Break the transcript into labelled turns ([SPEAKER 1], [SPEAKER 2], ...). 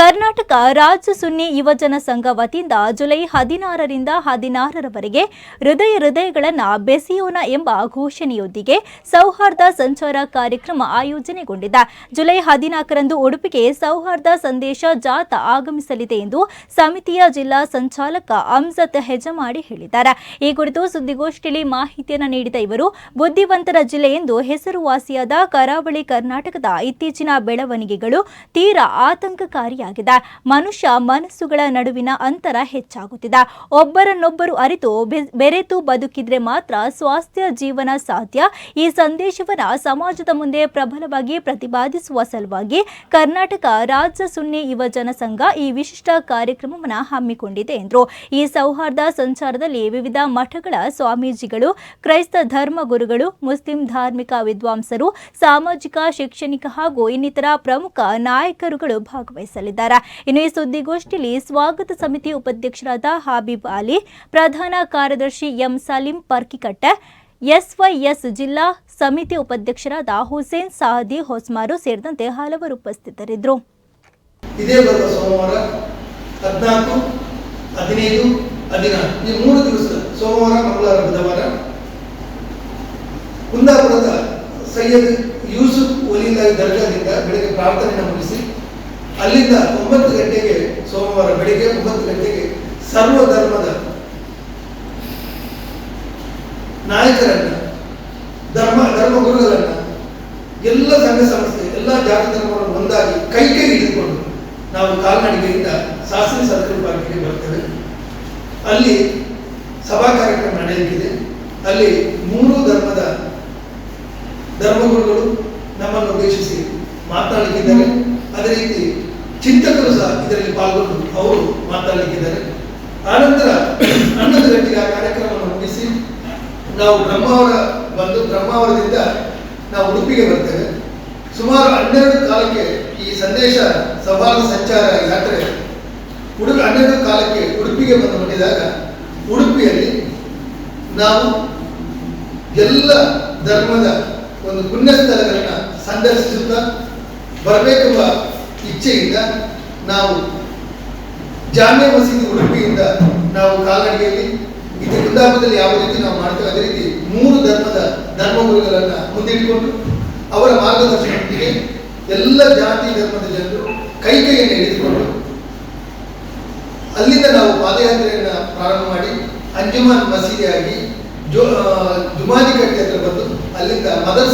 [SPEAKER 1] ಕರ್ನಾಟಕ ರಾಜ್ಯ ಸುನ್ನಿ ಯುವಜನ ಸಂಘ ವತಿಯಿಂದ ಜುಲೈ ಹದಿನಾರರಿಂದ ಹದಿನಾರರವರೆಗೆ ಹೃದಯ ಹೃದಯಗಳನ್ನು ಬೆಸೆಯೋಣ ಎಂಬ ಘೋಷಣೆಯೊಂದಿಗೆ ಸೌಹಾರ್ದ ಸಂಚಾರ ಕಾರ್ಯಕ್ರಮ ಆಯೋಜನೆಗೊಂಡಿದೆ ಜುಲೈ ಹದಿನಾಲ್ಕರಂದು ಉಡುಪಿಗೆ ಸೌಹಾರ್ದ ಸಂದೇಶ ಜಾಥಾ ಆಗಮಿಸಲಿದೆ ಎಂದು ಸಮಿತಿಯ ಜಿಲ್ಲಾ ಸಂಚಾಲಕ ಅಮ್ಜದ್ ಹೆಜಮಾಡಿ ಹೇಳಿದ್ದಾರೆ. ಈ ಕುರಿತು ಸುದ್ದಿಗೋಷ್ಠಿಯಲ್ಲಿ ಮಾಹಿತಿಯನ್ನು ನೀಡಿದ ಇವರು, ಬುದ್ಧಿವಂತರ ಜಿಲ್ಲೆ ಎಂದು ಹೆಸರುವಾಸಿಯಾದ ಕರಾವಳಿ ಕರ್ನಾಟಕದ ಇತ್ತೀಚಿನ ಬೆಳವಣಿಗೆಗಳು ತೀರಾ ಆತಂಕಕಾರಿಯಾಗಿದೆ ಮನುಷ್ಯ ಮನಸ್ಸುಗಳ ನಡುವಿನ ಅಂತರ ಹೆಚ್ಚಾಗುತ್ತಿದೆ. ಒಬ್ಬರನ್ನೊಬ್ಬರು ಅರಿತು ಬೆರೆತು ಬದುಕಿದ್ರೆ ಮಾತ್ರ ಸ್ವಾಸ್ಥ್ಯ ಜೀವನ ಸಾಧ್ಯ. ಈ ಸಂದೇಶವನ್ನ ಸಮಾಜದ ಮುಂದೆ ಪ್ರಬಲವಾಗಿ ಪ್ರತಿಪಾದಿಸುವ ಸಲುವಾಗಿ ಕರ್ನಾಟಕ ರಾಜ್ಯ ಸುನ್ನಿ ಯುವ ಜನಸಂಘ ಈ ವಿಶಿಷ್ಟ ಕಾರ್ಯಕ್ರಮವನ್ನು ಹಮ್ಮಿಕೊಂಡಿದೆ ಎಂದರು. ಈ ಸೌಹಾರ್ದ ಸಂಚಾರದಲ್ಲಿ ವಿವಿಧ ಮಠಗಳ ಸ್ವಾಮೀಜಿಗಳು, ಕ್ರೈಸ್ತ ಧರ್ಮಗುರುಗಳು ಮುಸ್ಲಿಂ ಧಾರ್ಮಿಕ ವಿದ್ವಾಂಸರು, ಸಾಮಾಜಿಕ, ಶೈಕ್ಷಣಿಕ ಹಾಗೂ ಇನ್ನಿತರ ಪ್ರಮುಖ ನಾಯಕರುಗಳು ಭಾಗವಹಿಸಲಿದ್ದಾರೆ. ಇನ್ನು ಈ ಸುದ್ದಿಗೋಷ್ಠಿಯಲ್ಲಿ ಸ್ವಾಗತ ಸಮಿತಿ ಉಪಾಧ್ಯಕ್ಷರಾದ ಹಾಬೀಬ್ ಅಲಿ, ಪ್ರಧಾನ ಕಾರ್ಯದರ್ಶಿ ಎಂ ಸಲೀಂ ಪರ್ಕಿಕಟ್ಟೆ, ಎಸ್ವೈಎಸ್ ಜಿಲ್ಲಾ ಸಮಿತಿ ಉಪಾಧ್ಯಕ್ಷರಾದ ಹುಸೇನ್ ಸಾಹದಿ ಹೊಸ್ಮಾರು ಸೇರಿದಂತೆ ಹಲವರು ಉಪಸ್ಥಿತರಿದ್ದರು.
[SPEAKER 2] ಇದೇ ಬರುವ ಸೋಮವಾರ ಹದಿನಾಲ್ಕು, ಹದಿನೈದು, ಹದಿನಾರು, ಈ ಮೂರು ದಿವಸ ಸೋಮವಾರ, ಮಂಗಳವಾರ, ಬುಧವಾರ ಕುಂದಾಪುರದ ಸೈಯದ್ ಯೂಸುಫ್ ಒಲಿಲಾಯಿ ದರ್ಗಾದಿಂದ ಬೆಳಗ್ಗೆ ಪ್ರಾರ್ಥನೆಯನ್ನು ಮುಗಿಸಿ ಅಲ್ಲಿಂದ ಒಂಬತ್ತು ಗಂಟೆಗೆ ಸೋಮವಾರ ಬೆಳಿಗ್ಗೆ ಒಂಬತ್ತು ಗಂಟೆಗೆ ಸರ್ವಧರ್ಮದ ನಾಯಕರನ್ನ, ಧರ್ಮ ಧರ್ಮಗುರುಗಳನ್ನ ಎಲ್ಲ ಸಂಘ ಸಂಸ್ಥೆ, ಎಲ್ಲ ಜಾತಿ ಧರ್ಮವನ್ನು ಒಂದಾಗಿ ಕೈ ಕೈ ಹಿಡಿದುಕೊಂಡು ನಾವು ಕಾಲ್ನಡಿಗೆಯಿಂದ ಶಾಸ್ತ್ರಿ ಸರ್ಕಲ್ ಪಾರ್ಕಿಗೆ ಬರ್ತೇವೆ. ಅಲ್ಲಿ ಸಭಾ ಕಾರ್ಯಕ್ರಮ ನಡೆಯಲಿದೆ ಅಲ್ಲಿ ಮೂರು ಧರ್ಮದ ಧರ್ಮಗುರುಗಳು ನಮ್ಮನ್ನು ಉದ್ದೇಶಿಸಿ ಮಾತನಾಡಲಿಕ್ಕಿದ್ದಾರೆ. ಅದೇ ರೀತಿ ಚಿಂತಕರು ಸಹ ಇದರಲ್ಲಿ ಪಾಲ್ಗೊಂಡು ಅವರು ಮಾತಾಡಲಿಕ್ಕಿದ್ದಾರೆ. ಆನಂತರ ಹನ್ನೊಂದು ಗಂಟೆಗೆ ಆ ಕಾರ್ಯಕ್ರಮವನ್ನು ಮುಗಿಸಿ ನಾವು ಬ್ರಹ್ಮಾವರ ಬಂದು ಬ್ರಹ್ಮಾವರದಿಂದ ನಾವು ಉಡುಪಿಗೆ ಬರ್ತೇವೆ. ಸುಮಾರು ಹನ್ನೆರಡು ಕಾಲಕ್ಕೆ ಈ ಸಂದೇಶ ಸವಾಲು ಸಂಚಾರ ಯಾತ್ರೆ ಉಡುಪಿ ಹನ್ನೆರಡು ಕಾಲಕ್ಕೆ ಉಡುಪಿಗೆ ಬಂದು ಮುಟ್ಟಿದಾಗ ಉಡುಪಿಯಲ್ಲಿ ನಾವು ಎಲ್ಲ ಧರ್ಮದ ಒಂದು ಪುಣ್ಯ ಸ್ಥಳಗಳನ್ನು ಸಂದರ್ಶಿಸುತ್ತಾ ಬರಬೇಕೆಂಬ ಇಚ್ಛೆಯಿಂದ ನಾವು ಜಾಮೆ ಮಸೀದಿ ಉಡುಪಿಯಿಂದ ನಾವು ಕಾಲ್ನಡಿಗೆಯಲ್ಲಿ ಇದು ವೃಂದಾವನದಲ್ಲಿ ಯಾವ ರೀತಿ ನಾವು ಮಾಡ್ತೇವೆ, ಅದೇ ರೀತಿ ಮೂರು ಧರ್ಮದ ಧರ್ಮಗುರುಗಳನ್ನ ಮುಂದಿಟ್ಟುಕೊಂಡು ಅವರ ಮಾರ್ಗದರ್ಶನದೊಂದಿಗೆ ಎಲ್ಲ ಜಾತಿ ಧರ್ಮದ ಜನರು ಕೈ ಕೈಯನ್ನು ಹಿಡಿದುಕೊಂಡು ಅಲ್ಲಿಂದ ನಾವು ಪಾದಯಾತ್ರೆಯನ್ನ ಪ್ರಾರಂಭ ಮಾಡಿ ಅಂಜುಮಾನ್ ಮಸೀದಿಯಾಗಿ ಜೋ ಜುಮಾನಿ ಕಟ್ಟೆ ಹತ್ರ ಬಂದು ಅಲ್ಲಿಂದ ಮದರ್